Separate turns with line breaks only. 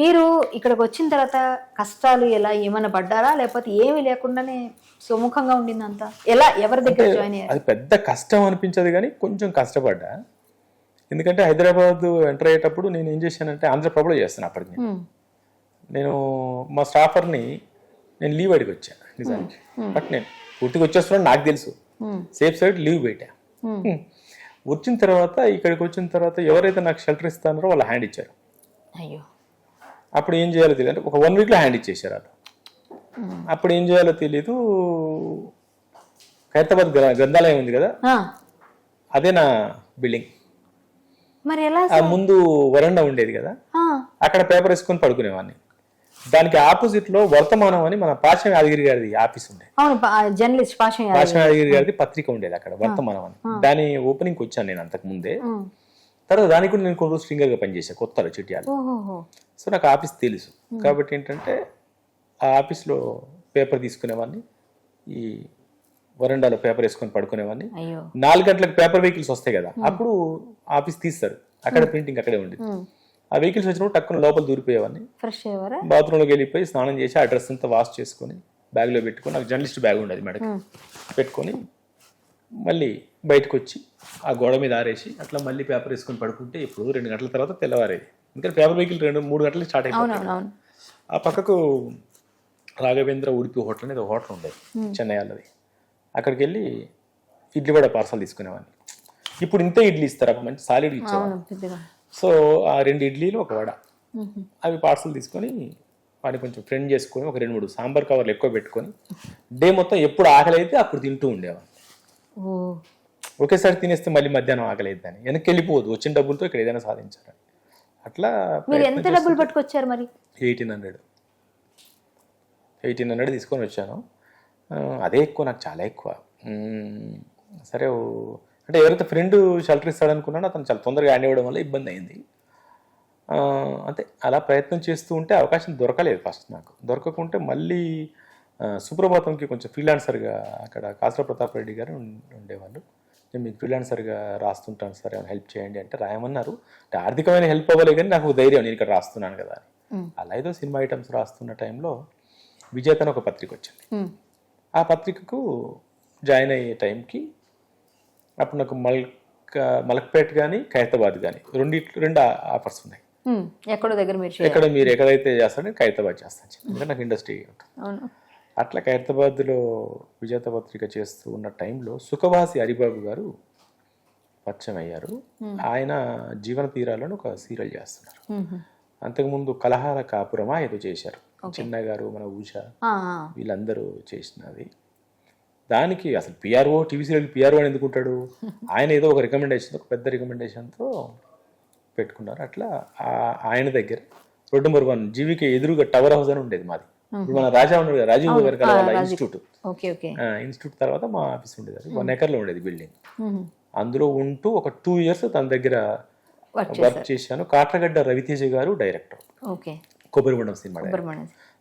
మీరు ఇక్కడికి వచ్చిన తర్వాత కష్టాలు ఎలా ఏమైనా పడ్డారా? లేకపోతే ఏమీ లేకుండానే సుముఖంగా ఉండింది అంతా ఎలా? ఎవరి దగ్గర జాయిన్ అయ్యారు?
అది పెద్ద కష్టం అనిపించదు కానీ కొంచెం కష్టపడ్డా. ఎందుకంటే హైదరాబాద్ ఎంటర్ అయ్యేటప్పుడు నేను ఏం చేశానంటే ఆంధ్రప్రభలో చేస్తాను అప్పటికి. నేను. మా స్టాఫర్ని నేను లీవ్ అడిగి వచ్చాను నిజానికి. బట్ నేను పూర్తిగా వచ్చేస్తున్నాను నాకు తెలుసు. సేఫ్ సైడ్ లీవ్ పెట్టా. వచ్చిన తర్వాత ఇక్కడికి వచ్చిన తర్వాత ఎవరైతే నాకు షెల్టర్ ఇస్తారో వాళ్ళు హ్యాండ్ ఇచ్చారు.
అయ్యో.
అప్పుడు ఏం చేయాలో తెలియదు. అంటే ఒక వన్ వీక్లో హ్యాండ్ ఇచ్చేసారు వాళ్ళు
ఉమ్.
అప్పుడు ఏం చేయాలో తెలీదు. ఖైరతాబాద్ గ్ర- గ్రంథాలయం ఉంది కదా? అదే నా బిల్డింగ్.
మరి ఎలా
ఆ ముందు వరండా ఉండేది కదా? అక్కడ పేపర్ వేసుకొని పడుకునేవాడిని. దానికి ఆపోజిట్లో వర్తమానం అని మన పాశం యాదగిరి గారిది ఆఫీస్ ఉండే.
అవును జర్నలిస్ట్.
పాశం యాదగిరి. గారిది పత్రిక ఉండేది అక్కడ వర్తమానం అని. దాని ఓపెనింగ్ వచ్చాను నేను అంతకు ముందే. తర్వాత దానికి కూడా నేను కొన్ని రోజు స్ట్రింగర్గా పనిచేశాను కొత్తలో చిట్యాలు. సో నాకు ఆఫీస్ తెలుసు. కాబట్టి ఏంటంటే ఆ ఆఫీస్లో పేపర్ తీసుకునేవాడిని ఈ వరండాలో పేపర్ వేసుకొని పడుకునేవాడిని. నాలుగు గంటలకు పేపర్ వెహికల్స్ వస్తాయి కదా అప్పుడు ఆఫీస్ తీస్తారు. అక్కడ ప్రింటింగ్ అక్కడే ఉండేది. ఆ వెహికల్స్ వచ్చినప్పుడు టక్కున లోపల దూరిపోయేవాడిని. బాత్రూంలోకి వెళ్ళిపోయి స్నానం చేసి ఆ డ్రెస్ అంతా వాష్ చేసుకొని బ్యాగ్లో పెట్టుకొని నాకు జర్నలిస్ట్ బ్యాగ్ ఉండేది
ఉమ్,
పెట్టుకొని మళ్ళీ బయటకు వచ్చి ఆ గోడ మీద ఆరేసి అట్లా మళ్ళీ పేపర్ వేసుకొని పడుకుంటే ఇప్పుడు రెండు గంటల తర్వాత తెల్లవారేది. ఇంకా పేపర్ వెహికల్ రెండు మూడు గంటలకు స్టార్ట్ అయిపోతుంది.
అవునవునవును.
ఆ పక్కకు రాఘవేంద్ర ఉడిపి హోటల్ అనేది ఒక హోటల్ ఉండేది చెన్నై వాళ్ళది అక్కడికి వెళ్ళి ఇడ్లీ కూడా పార్సల్ తీసుకునేవాడిని. ఇప్పుడు ఇంతే ఇడ్లీ ఇస్తారు అప్పుడు మంచి సాలిడ్ ఇచ్చేవాళ్ళు సో ఆ రెండు ఇడ్లీలు ఒక వడ. అవి పార్సల్ తీసుకొని వాడిని కొంచెం ఫ్రెండ్ చేసుకొని ఒక రెండు మూడు సాంబార్ కవర్లు ఎక్కువ పెట్టుకొని డే మొత్తం ఎప్పుడు ఆకలి అయితే అప్పుడు తింటూ ఉండేవాడిని. ఒకేసారి తినేస్తే మళ్ళీ మధ్యాహ్నం ఆకలి అయిద్దని వెనక్కి వెళ్ళిపోదు. వచ్చిన డబ్బులతో ఇక్కడ ఏదైనా సాధించాలని అట్లా
మీరు ఎంత డబ్బులు పట్టుకొచ్చారు మరి?
Eighteen hundred. ఎయిటీన్ హండ్రెడ్ తీసుకొని వచ్చాను. అదే ఎక్కువ నాకు చాలా ఎక్కువ. సరే ఓ- అంటే ఎవరైతే ఫ్రెండ్ షెల్టర్ ఇస్తాడు అనుకున్నాడో అతను చాలా తొందరగా హ్యాండ్ ఇవ్వడం వల్ల ఇబ్బంది అయింది. అంతే అలా ప్రయత్నం చేస్తూ ఉంటే అవకాశం దొరకలేదు ఫస్ట్ నాకు. దొరకకుంటే మళ్ళీ సుప్రభాతంకి కొంచెం ఫ్రీలాన్సర్గా అక్కడ కాసర ప్రతాప్ రెడ్డి గారు ఉండేవాళ్ళు. నేను మీకు ఫ్రీలాన్సర్గా రాస్తుంటాను సార్ ఏమైనా హెల్ప్ చేయండి అంటే రాయమన్నారు. అంటే ఆర్థికమైన హెల్ప్ అవ్వలే కానీ నాకు ధైర్యం నేను ఇక్కడ రాస్తున్నాను కదా అని. అలా ఏదో సినిమా ఐటమ్స్ రాస్తున్న టైంలో విజేత ఒక పత్రిక వచ్చింది. ఆ పత్రికకు జాయిన్ అయ్యే టైంకి అప్పుడు నాకు మల్క మలక్పేట్ కానీ ఖైరతాబాద్ కానీ రెండిట్లు రెండు ఆఫర్స్ ఉన్నాయి.
ఎక్కడో దగ్గర మీరు
ఎక్కడ మీరు ఎక్కడైతే చేస్తారో ఖైరతాబాద్ చేస్తాను. ఎందుకంటే నాకు ఇండస్ట్రీ ఉంటుంది అట్లా ఖైరతాబాద్లో విజేత పత్రిక చేస్తూ ఉన్న టైంలో సుఖవాసి హరిబాబు గారు పరిచయం అయ్యారు ఆయన జీవన తీరాలను ఒక సీరియల్ చేస్తున్నారు. అంతకుముందు కలహార కాపురమా ఏదో చేశారు. చిన్న గారు మన ఊష. వీళ్ళందరూ చేసినది. దానికి అసలు పిఆర్ఓ టీవీ సీరియల్ పిఆర్ఓ అని ఎందుకుంటాడు? ఆయన ఏదో ఒక రికమెండేషన్ ఒక పెద్ద రికమెండేషన్తో పెట్టుకున్నారు. అట్లా ఆయన దగ్గర రోడ్ నెంబర్ వన్ జీవికి ఎదురుగా టవర్ హౌస్ అని ఉండేది మాది. మన రాజా ఉన్నాడు కదా, రాజీవ్ గారి వాళ్ళ ఇన్స్టిట్యూట్. ఇన్స్టిట్యూట్ తర్వాత మా ఆఫీస్ ఉండేది వన్ ఎకర్లో ఉండేది బిల్డింగ్. అందులో ఉంటూ ఒక టూ ఇయర్స్ తన దగ్గర
వర్క్
చేశాను. కాట్రగడ్డ రవితేజ గారు డైరెక్టర్.
ఓకే.
కొబ్బరిబండం సినిమా.